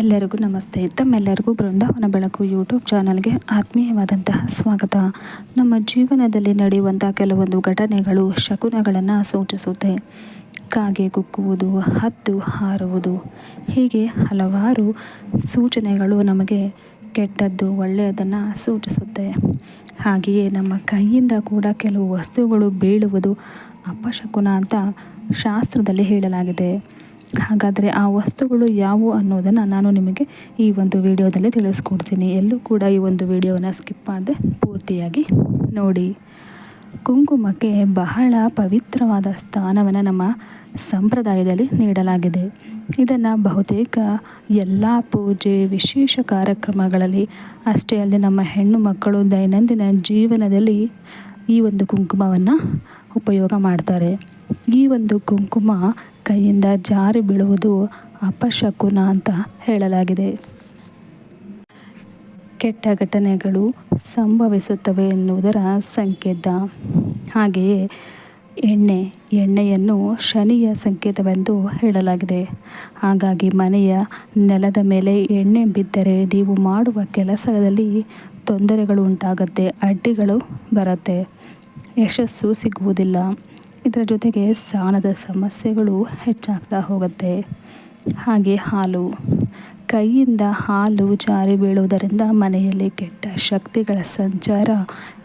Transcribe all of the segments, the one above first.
ಎಲ್ಲರಿಗೂ ನಮಸ್ತೆ. ತಮ್ಮೆಲ್ಲರಿಗೂ ಬೃಂದಾವನ ಬೆಳಕು ಯೂಟ್ಯೂಬ್ ಚಾನಲ್ಗೆ ಆತ್ಮೀಯವಾದಂತಹ ಸ್ವಾಗತ. ನಮ್ಮ ಜೀವನದಲ್ಲಿ ನಡೆಯುವಂಥ ಕೆಲವೊಂದು ಘಟನೆಗಳು ಶಕುನಗಳನ್ನು ಸೂಚಿಸುತ್ತೆ. ಕಾಗೆ ಕುಕ್ಕುವುದು ಹತ್ತು ಹಾರುವುದು, ಹೀಗೆ ಹಲವಾರು ಸೂಚನೆಗಳು ನಮಗೆ ಕೆಟ್ಟದ್ದು, ಒಳ್ಳೆಯದನ್ನು ಸೂಚಿಸುತ್ತೆ. ಹಾಗೆಯೇ ನಮ್ಮ ಕೈಯಿಂದ ಕೂಡ ಕೆಲವು ವಸ್ತುಗಳು ಬೀಳುವುದು ಅಪಶಕುನ ಅಂತ ಶಾಸ್ತ್ರದಲ್ಲಿ ಹೇಳಲಾಗಿದೆ. ಹಾಗಾದರೆ ಆ ವಸ್ತುಗಳು ಯಾವುವು ಅನ್ನೋದನ್ನು ನಾನು ನಿಮಗೆ ಈ ಒಂದು ವಿಡಿಯೋದಲ್ಲಿ ತಿಳಿಸ್ಕೊಡ್ತೀನಿ. ಎಲ್ಲೂ ಕೂಡ ಈ ಒಂದು ವಿಡಿಯೋನ ಸ್ಕಿಪ್ ಮಾಡದೆ ಪೂರ್ತಿಯಾಗಿ ನೋಡಿ. ಕುಂಕುಮಕ್ಕೆ ಬಹಳ ಪವಿತ್ರವಾದ ಸ್ಥಾನವನ್ನು ನಮ್ಮ ಸಂಪ್ರದಾಯದಲ್ಲಿ ನೀಡಲಾಗಿದೆ. ಇದನ್ನು ಬಹುತೇಕ ಎಲ್ಲ ಪೂಜೆ, ವಿಶೇಷ ಕಾರ್ಯಕ್ರಮಗಳಲ್ಲಿ, ಅಷ್ಟೇ ಅಲ್ಲದೆ ನಮ್ಮ ಹೆಣ್ಣು ಮಕ್ಕಳು ದೈನಂದಿನ ಜೀವನದಲ್ಲಿ ಈ ಒಂದು ಕುಂಕುಮವನ್ನು ಉಪಯೋಗ ಮಾಡ್ತಾರೆ. ಈ ಒಂದು ಕುಂಕುಮ ಕೈಯಿಂದ ಜಾರಿ ಬೀಳುವುದು ಅಪಶಕುನ ಅಂತ ಹೇಳಲಾಗಿದೆ. ಕೆಟ್ಟ ಘಟನೆಗಳು ಸಂಭವಿಸುತ್ತವೆ ಎನ್ನುವುದರ ಸಂಕೇತ. ಹಾಗೆಯೇ ಎಣ್ಣೆ, ಎಣ್ಣೆಯನ್ನು ಶನಿಯ ಸಂಕೇತವೆಂದು ಹೇಳಲಾಗಿದೆ. ಹಾಗಾಗಿ ಮನೆಯ ನೆಲದ ಮೇಲೆ ಎಣ್ಣೆ ಬಿದ್ದರೆ ನೀವು ಮಾಡುವ ಕೆಲಸದಲ್ಲಿ ತೊಂದರೆಗಳು ಉಂಟಾಗುತ್ತೆ ಅಡ್ಡಿಗಳು ಬರುತ್ತೆ. ಯಶಸ್ಸು ಸಿಗುವುದಿಲ್ಲ. ಇದರ ಜೊತೆಗೆ ಸಾಲದ ಸಮಸ್ಯೆಗಳು ಹೆಚ್ಚಾಗ್ತಾ ಹೋಗುತ್ತೆ. ಹಾಗೆ ಹಾಲು. ಕೈಯಿಂದ ಹಾಲು ಜಾರಿ ಬೀಳುವುದರಿಂದ ಮನೆಯಲ್ಲಿ ಕೆಟ್ಟ ಶಕ್ತಿಗಳ ಸಂಚಾರ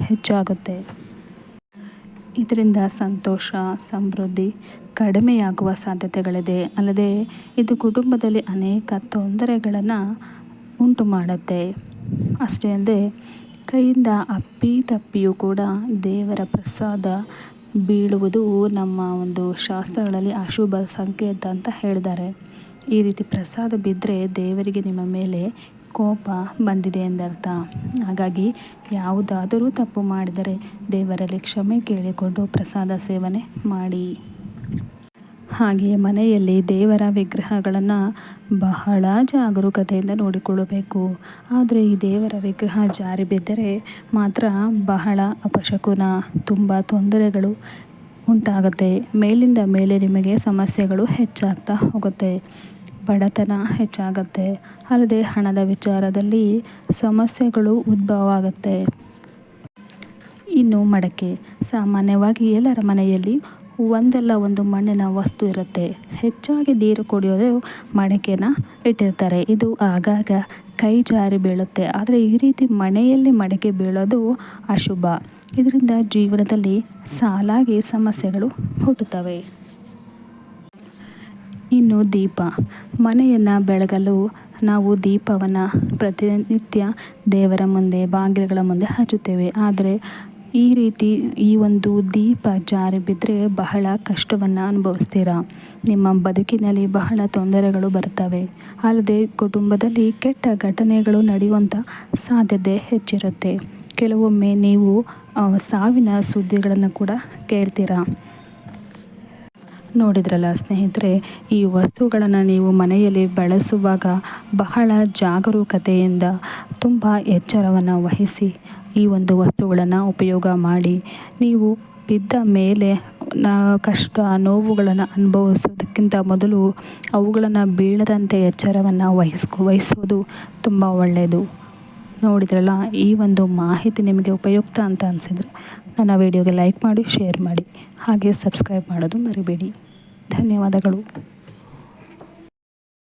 ಹೆಚ್ಚಾಗುತ್ತೆ. ಇದರಿಂದ ಸಂತೋಷ, ಸಮೃದ್ಧಿ ಕಡಿಮೆಯಾಗುವ ಸಾಧ್ಯತೆಗಳಿದೆ. ಅಲ್ಲದೆ ಇದು ಕುಟುಂಬದಲ್ಲಿ ಅನೇಕ ತೊಂದರೆಗಳನ್ನು ಉಂಟು ಮಾಡುತ್ತೆ ಅಷ್ಟೇ ಅಲ್ಲದೆ ಕೈಯಿಂದ ಅಪ್ಪಿ ತಪ್ಪಿಯೂ ಕೂಡ ದೇವರ ಪ್ರಸಾದ ಬೀಳುವುದು ನಮ್ಮ ಒಂದು ಶಾಸ್ತ್ರಗಳಲ್ಲಿ ಅಶುಭ ಸಂಕೇತ ಅಂತ ಹೇಳಿದ್ದಾರೆ ಈ ರೀತಿ ಪ್ರಸಾದ ಬಿದ್ದರೆ ದೇವರಿಗೆ ನಿಮ್ಮ ಮೇಲೆ ಕೋಪ ಬಂದಿದೆ ಎಂದರ್ಥ. ಹಾಗಾಗಿ ಯಾವುದಾದರೂ ತಪ್ಪು ಮಾಡಿದರೆ ದೇವರಲ್ಲಿ ಕ್ಷಮೆ ಕೇಳಿಕೊಂಡು ಪ್ರಸಾದ ಸೇವನೆ ಮಾಡಿ. ಹಾಗೆಯೇ ಮನೆಯಲ್ಲಿ ದೇವರ ವಿಗ್ರಹಗಳನ್ನು ಬಹಳ ಜಾಗರೂಕತೆಯಿಂದ ನೋಡಿಕೊಳ್ಳಬೇಕು. ಆದರೆ ಈ ದೇವರ ವಿಗ್ರಹ ಜಾರಿ ಬಿದ್ದರೆ ಮಾತ್ರ ಬಹಳ ಅಪಶಕುನ, ತುಂಬ ತೊಂದರೆಗಳು ಉಂಟಾಗುತ್ತೆ. ಮೇಲಿಂದ ಮೇಲೆ ನಿಮಗೆ ಸಮಸ್ಯೆಗಳು ಹೆಚ್ಚಾಗ್ತಾ ಹೋಗುತ್ತೆ. ಬಡತನ ಹೆಚ್ಚಾಗತ್ತೆ. ಅಲ್ಲದೆ ಹಣದ ವಿಚಾರದಲ್ಲಿ ಸಮಸ್ಯೆಗಳು ಉದ್ಭವ ಆಗುತ್ತೆ. ಇನ್ನು ಮಡಕೆ. ಸಾಮಾನ್ಯವಾಗಿ ಎಲ್ಲರ ಮನೆಯಲ್ಲಿ ಒಂದಲ್ಲ ಒಂದು ಮಣ್ಣಿನ ವಸ್ತು ಇರುತ್ತೆ. ಹೆಚ್ಚಾಗಿ ನೀರು ಕುಡಿಯೋದು ಮಡಕೆನ ಇಟ್ಟಿರ್ತಾರೆ. ಇದು ಆಗಾಗ ಕೈ ಜಾರಿ ಬೀಳುತ್ತೆ. ಆದರೆ ಈ ರೀತಿ ಮನೆಯಲ್ಲಿ ಮಡಕೆ ಬೀಳೋದು ಅಶುಭ. ಇದರಿಂದ ಜೀವನದಲ್ಲಿ ಸಾಲಾಗಿ ಸಮಸ್ಯೆಗಳು ಹುಟ್ಟುತ್ತವೆ. ಇನ್ನು ದೀಪ. ಮನೆಯನ್ನು ಬೆಳಗಲು ನಾವು ದೀಪವನ್ನು ಪ್ರತಿನಿತ್ಯ ದೇವರ ಮುಂದೆ, ಬಾಗಿಲುಗಳ ಮುಂದೆ ಹಚ್ಚುತ್ತೇವೆ. ಆದರೆ ಈ ರೀತಿ ಈ ಒಂದು ದೀಪ ಜಾರಿ ಬಿದ್ದರೆ ಬಹಳ ಕಷ್ಟವನ್ನು ಅನುಭವಿಸ್ತೀರಾ? ನಿಮ್ಮ ಬದುಕಿನಲ್ಲಿ ಬಹಳ ತೊಂದರೆಗಳು ಬರ್ತವೆ. ಅಲ್ಲದೆ ಕುಟುಂಬದಲ್ಲಿ ಕೆಟ್ಟ ಘಟನೆಗಳು ನಡೆಯುವಂಥ ಸಾಧ್ಯತೆ ಹೆಚ್ಚಿರುತ್ತೆ. ಕೆಲವೊಮ್ಮೆ ನೀವು ಸಾವಿನ ಸುದ್ದಿಗಳನ್ನು ಕೂಡ ಕೇಳ್ತೀರಾ? ನೋಡಿದ್ರಲ್ಲ ಸ್ನೇಹಿತರೆ, ಈ ವಸ್ತುಗಳನ್ನು ನೀವು ಮನೆಯಲ್ಲಿ ಬಳಸುವಾಗ ಬಹಳ ಜಾಗರೂಕತೆಯಿಂದ ತುಂಬ ಎಚ್ಚರವನ್ನು ವಹಿಸಿ ಈ ಒಂದು ವಸ್ತುಗಳನ್ನು ಉಪಯೋಗ ಮಾಡಿ. ನೀವು ಬಿದ್ದ ಮೇಲೆ ನಾ ಕಷ್ಟ, ನೋವುಗಳನ್ನು ಅನುಭವಿಸೋದಕ್ಕಿಂತ ಮೊದಲು ಅವುಗಳನ್ನು ಬೀಳದಂತೆ ಎಚ್ಚರವನ್ನು ವಹಿಸ್ಕೊ, ವಹಿಸೋದು ತುಂಬ ಒಳ್ಳೆಯದು ನೋಡಿದ್ರಲ್ಲ, ಈ ಒಂದು ಮಾಹಿತಿ ನಿಮಗೆ ಉಪಯುಕ್ತ ಅಂತ ಅನಿಸಿದರೆ ನನ್ನ ವಿಡಿಯೋಗೆ ಲೈಕ್ ಮಾಡಿ, ಶೇರ್ ಮಾಡಿ. ಹಾಗೆ ಸಬ್ಸ್ಕ್ರೈಬ್ ಮಾಡೋದು ಮರಿಬೇಡಿ. ಧನ್ಯವಾದಗಳು.